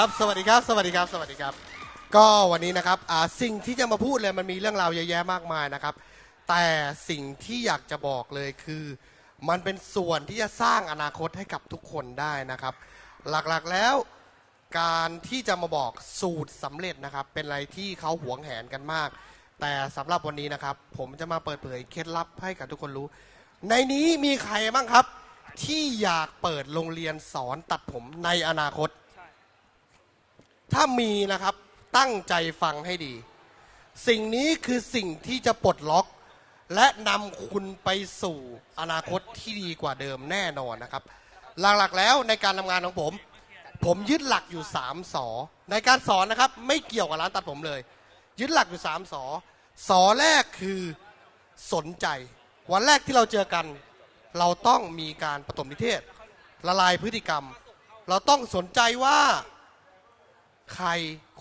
ครับสวัสดีครับ สวัสดีครับ สวัสดีครับ ก็วันนี้นะครับอ่าสิ่งที่จะมาพูดเลยมันมีเรื่องราวเยอะแยะมากมายนะครับ แต่สิ่งที่อยากจะบอกเลยคือ มันเป็นส่วนที่จะสร้างอนาคตให้กับทุกคนได้นะครับ หลักๆแล้วการที่จะมาบอกสูตรสำเร็จนะครับ เป็นอะไรที่เขาหวงแหนกันมาก แต่สำหรับวันนี้นะครับ ผมจะมาเปิดเผยเคล็ดลับให้กับทุกคนรู้ ในนี้มีใครบ้างครับ ที่อยากเปิดโรงเรียนสอนตัดผมในอนาคต ถ้ามีนะครับตั้งใจฟังให้ดี สิ่งนี้คือสิ่งที่จะปลดล็อก และนำคุณไปสู่อนาคตที่ดีกว่าเดิมแน่นอนนะครับ หลักๆแล้วในการทำงานของผม ผมยึดหลักอยู่3สอในการสอนนะครับ ไม่เกี่ยวกับร้านตัดผมเลย ยึดหลักอยู่3สอสอแรกคือสนใจ วันแรกที่เราเจอกัน เราต้องมีการปฐมนิเทศ ละลายพฤติกรรม เราต้องสนใจว่า ใคร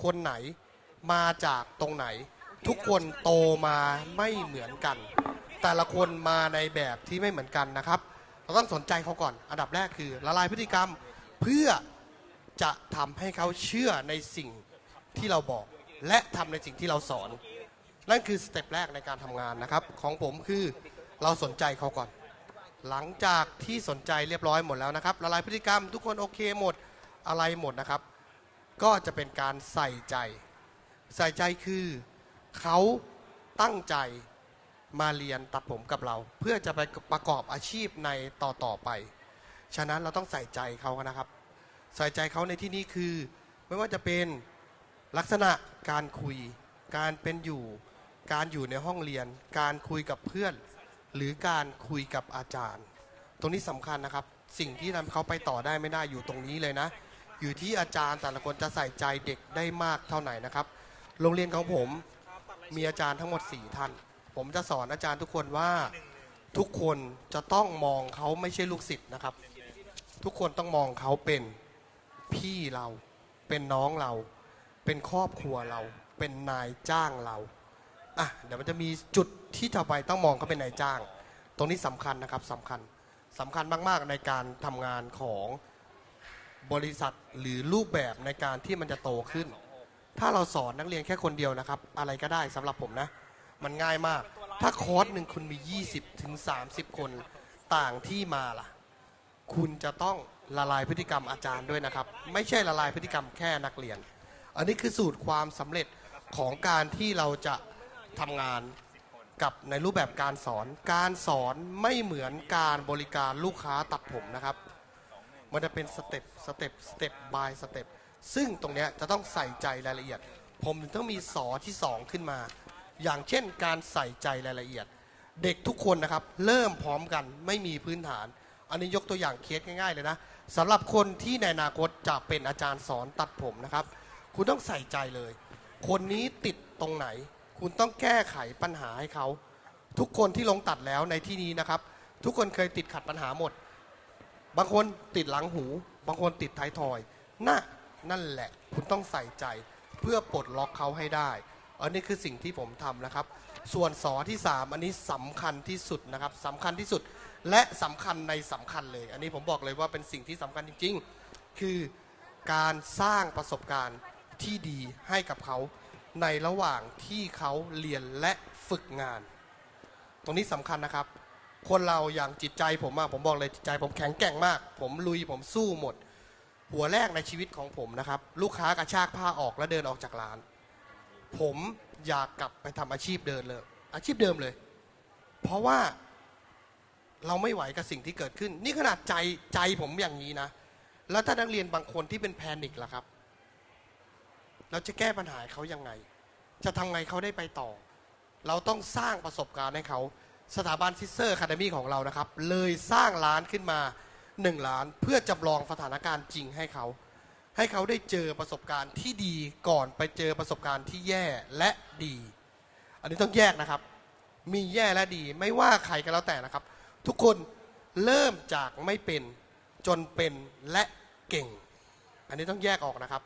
คนไหนมาจากตรงไหน ทุกคนโตมาไม่เหมือนกัน แต่ละคนมาในแบบที่ไม่เหมือนกันนะครับ เราต้องสนใจเขาก่อน อันดับแรกคือละลายพฤติกรรมเพื่อจะทำให้เขาเชื่อในสิ่งที่เราบอก และทำในสิ่งที่เราสอน นั่นคือสเต็ปแรกในการทำงานนะครับ ของผมคือเราสนใจเขาก่อน หลังจากที่สนใจเรียบร้อยหมดแล้วนะครับละลายพฤติกรรมทุกคนโอเคหมดอะไรหมดนะครับ ก็จะเป็นการใส่ใจ ใส่ใจคือเขาตั้งใจมาเรียนตัดผมกับเรา เพื่อจะไปประกอบอาชีพในต่อต่อไป ฉะนั้นเราต้องใส่ใจเขานะครับ ใส่ใจเขาในที่นี้คือ ไม่ว่าจะเป็นลักษณะการคุย การเป็นอยู่ การอยู่ในห้องเรียน การคุยกับเพื่อน หรือการคุยกับอาจารย์ ตรงนี้สำคัญนะครับ สิ่งที่ทำเขาไปต่อได้ไม่ได้อยู่ตรงนี้เลยนะ อยู่ที่อาจารย์แต่ละคนจะใส่ใจเด็กได้มากเท่าไหร่นะครับ โรงเรียนของผมมีอาจารย์ทั้งหมด 4 ท่าน ผมจะสอนอาจารย์ทุกคนว่าทุกคนจะต้องมองเขาไม่ใช่ลูกศิษย์นะครับ ทุกคนต้องมองเขาเป็นพี่เราเป็นน้องเรา เป็นครอบครัวเรา เป็นนายจ้างเราอะเดี๋ยวมันจะมีจุดที่ต่อไปต้องมองเขาเป็นนายจ้าง ตรงนี้สำคัญนะครับสำคัญสำคัญมากๆในการทำงานของ บริษัทหรือรูปแบบในการที่มันจะโตขึ้น ถ้าเราสอนนักเรียนแค่คนเดียวนะครับ อะไรก็ได้สำหรับผมนะ มันง่ายมาก ถ้าคอร์สหนึ่งคุณมี 20ถึง30 คนต่างที่มาล่ะ คุณจะต้องละลายพฤติกรรมอาจารย์ด้วยนะครับ ไม่ใช่ละลายพฤติกรรมแค่นักเรียน อันนี้คือสูตรความสำเร็จของการที่เราจะทำงานกับในรูปแบบการสอน การสอนไม่เหมือนการบริการลูกค้าตัดผมนะครับ มันจะเป็นสเต็ปสเต็ปสเต็ปบายสเต็ปซึ่งตรงเนี้ยจะต้องใส่ใจรายละเอียด ผมถึงต้องมีสอที่ 2 ขึ้นมา อย่างเช่นการใส่ใจรายละเอียด เด็กทุกคนนะครับ เริ่มพร้อมกันไม่มีพื้นฐาน อันนี้ยกตัวอย่างเคสง่ายๆเลยนะสำหรับคนที่ในอนาคตจะเป็นอาจารย์สอนตัดผมนะครับ คุณต้องใส่ใจเลย คนนี้ติดตรงไหน คุณต้องแก้ไขปัญหาให้เขา ทุกคนที่ลงตัดแล้วในที่นี้นะครับ ทุกคนเคยติดขัดปัญหาหมด บางคนติดหลังหู บางคนติดท้ายทอยน่ะนั่นแหละ คุณต้องใส่ใจเพื่อปลดล็อกเขาให้ได้ อันนี้คือสิ่งที่ผมทำนะครับ ส่วนสอที่ 3 อันนี้สำคัญที่สุดนะครับสำคัญที่สุดและสำคัญในสำคัญเลย อันนี้ผมบอกเลยว่าเป็นสิ่งที่สำคัญจริง ๆ คือการสร้างประสบการณ์ที่ดีให้กับเขาในระหว่างที่เขาเรียนและฝึกงาน ตรงนี้สำคัญนะครับ คนเราอย่างจิตใจผมอะผมบอกเลยจิตใจผมแข็งแกร่งมาก ผมลุยผมสู้หมด หัวแรกในชีวิตของผมนะครับ ลูกค้ากระชากผ้าออกแล้วเดินออกจากร้าน ผมอยากกลับไปทำอาชีพเดินเลย อาชีพเดิมเลย เพราะว่าเราไม่ไหวกับสิ่งที่เกิดขึ้น นี่ขนาดใจใจผมอย่างนี้นะ แล้วถ้านักเรียนบางคนที่เป็นแพนิคล่ะครับ เราจะแก้ปัญหาเขายังไง จะทำไงเขาได้ไปต่อ เราต้องสร้างประสบการณ์ให้เขา สถาบันซิสเซอร์คาเดมี่ของเรานะครับ เลยสร้างร้านขึ้นมา 1 ล้านเพื่อจำลองสถานการณ์จริงให้เขา ให้เขาได้เจอประสบการณ์ที่ดีก่อนไปเจอประสบการณ์ที่แย่และดี อันนี้ต้องแยกนะครับ มีแย่และดีไม่ว่าใครก็แล้วแต่นะครับ ทุกคนเริ่มจากไม่เป็นจนเป็นและเก่ง อันนี้ต้องแยกออกนะครับ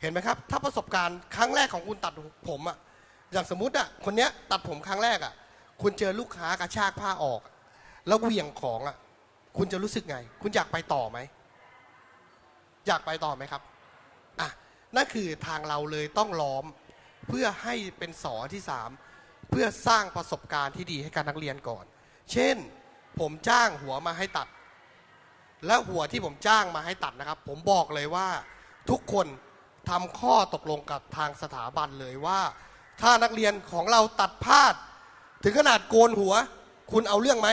เห็นไหมครับ ถ้าประสบการณ์ครั้งแรกของคุณตัดผมอะอย่างสมมุติอะคนเนี้ยตัดผมครั้งแรกอะ คุณเจอลูกค้ากระชากผ้าออก แล้วเหวี่ยงของอะ คุณจะรู้สึกไง คุณอยากไปต่อไหม อยากไปต่อไหมครับอะนั่นคือทางเราเลยต้องล้อมเพื่อให้เป็นสอที่สามเพื่อสร้างประสบการณ์ที่ดีให้กับนักเรียนก่อน เช่น ผมจ้างหัวมาให้ตัด และหัวที่ผมจ้างมาให้ตัดนะครับ ผมบอกเลยว่าทุกคนทำข้อตกลงกับทางสถาบันเลยว่า ถ้านักเรียนของเราตัดพลาด ถึงขนาดโกนหัว คุณเอาเรื่องไหม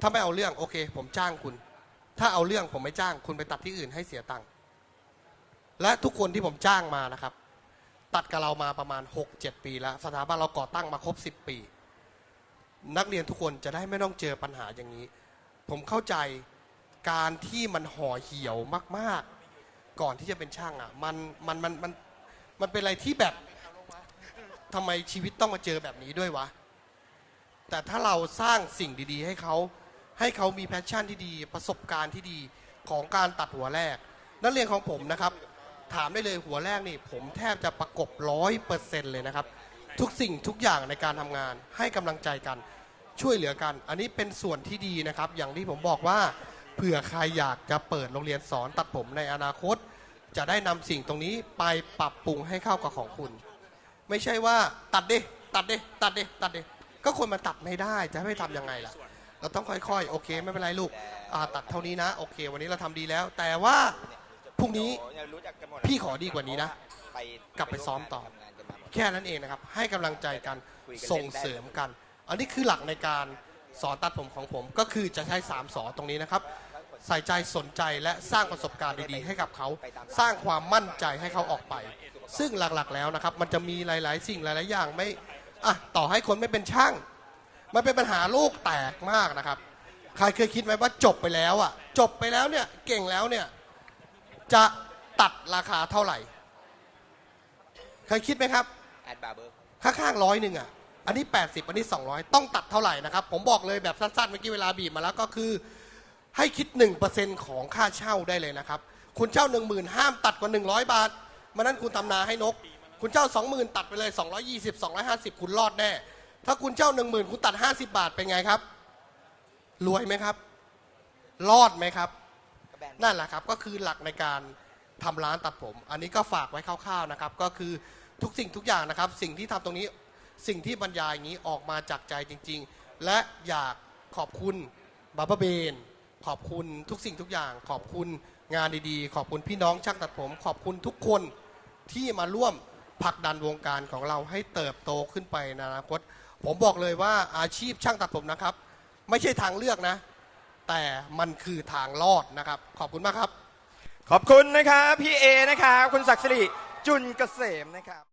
ถ้าไม่เอาเรื่องโอเค ผมจ้างคุณ ถ้าเอาเรื่องผมไม่จ้าง คุณไปตัดที่อื่นให้เสียตังค์ และทุกคนที่ผมจ้างมานะครับ ตัดกับเรามาประมาณ 6-7 ปีแล้ว สถาบันเราก่อตั้งมาครบ 10 ปี นักเรียนทุกคนจะได้ไม่ต้องเจอปัญหาอย่างนี้ ผมเข้าใจการที่มันห่อเหี่ยวมาก ๆ ก่อนที่จะเป็นช่างอะ มันมันมันมันมันเป็นอะไรที่แบบ ทำไมชีวิตต้องมาเจอแบบนี้ด้วยวะ แต่ถ้าเราสร้างสิ่งดี ๆ ให้เขาให้เขามีแพชชั่นที่ดีประสบการณ์ที่ดีของการตัดหัวแรก นักเรียนของผมนะครับ ถามได้เลยหัวแรกนี่ ผมแทบจะประกบร้อยเปอร์เซ็นต์เลยนะครับ ทุกสิ่งทุกอย่างในการทำงานให้กำลังใจกันช่วยเหลือกัน อันนี้เป็นส่วนที่ดีนะครับ อย่างที่ผมบอกว่าเผื่อใครอยากจะเปิดโรงเรียนสอนตัดผมในอนาคต จะได้นำสิ่งตรงนี้ไปปรับปรุงให้เข้ากับของคุณ ไม่ใช่ว่าตัดดิตัดดิตัดดิตัดดิก็คนมาตัดไม่ได้จะให้ทำยังไงล่ะ เราต้องค่อยๆ โอเค ไม่เป็นไรลูกอ่าตัดเท่านี้นะ โอเค วันนี้เราทำดีแล้ว แต่ว่าพรุ่งนี้พี่ขอดีกว่านี้นะ กลับไปซ้อมต่อ แค่นั้นเองนะครับ ให้กำลังใจกันส่งเสริมกัน อันนี้คือหลักในการสอนตัดผมของผมก็คือจะใช้3ามสอนตรงนี้นะครับ ใส่ใจสนใจและสร้างประสบการณ์ดีๆให้กับเขา สร้างความมั่นใจให้เขาออกไป ซึ่งหลักๆแล้วนะครับมันจะมีหลาย ๆ สิ่งหลาย ๆ อย่างไม่อะต่อให้คนไม่เป็นช่าง มันเป็นปัญหาโลกแตกมากนะครับ ใครเคยคิดไหมว่าจบไปแล้วอะจบไปแล้วเนี่ยเก่งแล้วเนี่ยจะตัดราคาเท่าไหร่ เคยคิดไหมครับแอดบาร์เบอร์ข้างๆร้อยหนึ่งอะอันนี้ 80 อันนี้ 200 ต้องตัดเท่าไหร่นะครับ ผมบอกเลยแบบสั้นๆ เมื่อกี้เวลาบีบมาแล้วก็คือ ให้คิด 1%ของค่าเช่าได้เลยนะครับ คุณเช่า 10,000ห้ามตัดกว่า 100 บาทมันนั้นคุณทำนาให้นก คุณเช่า 20,000 ตัดไปเลย 220 250 คุณรอดแน่ ถ้าคุณเช่า 10,000 คุณตัด 50 บาทเป็นไงครับ รวยไหมครับ รอดไหมครับนนั่นแหละครับก็คือหลักในการทำร้านตัดผม อันนี้ก็ฝากไว้คร่าวๆนะครับ ก็คือทุกสิ่งทุกอย่างนะครับ สิ่งที่ทำตรงนี้สิ่งที่บรรยายอย่างนี้ออกมาจากใจจริง ๆ และอยากขอบคุณบาบาเบน ขอบคุณทุกสิ่งทุกอย่าง ขอบคุณงานดีๆ ขอบคุณพี่น้องช่างตัดผม ขอบคุณทุกคนที่มาร่วมผลักดันวงการของเราให้เติบโตขึ้นไปในอนาคต ผมบอกเลยว่าอาชีพช่างตัดผมนะครับ ไม่ใช่ทางเลือกนะ แต่มันคือทางรอดนะครับ ขอบคุณมากครับ ขอบคุณนะครับพี่เอนะครับคุณศักดิ์สิริจุนเกษมนะครับ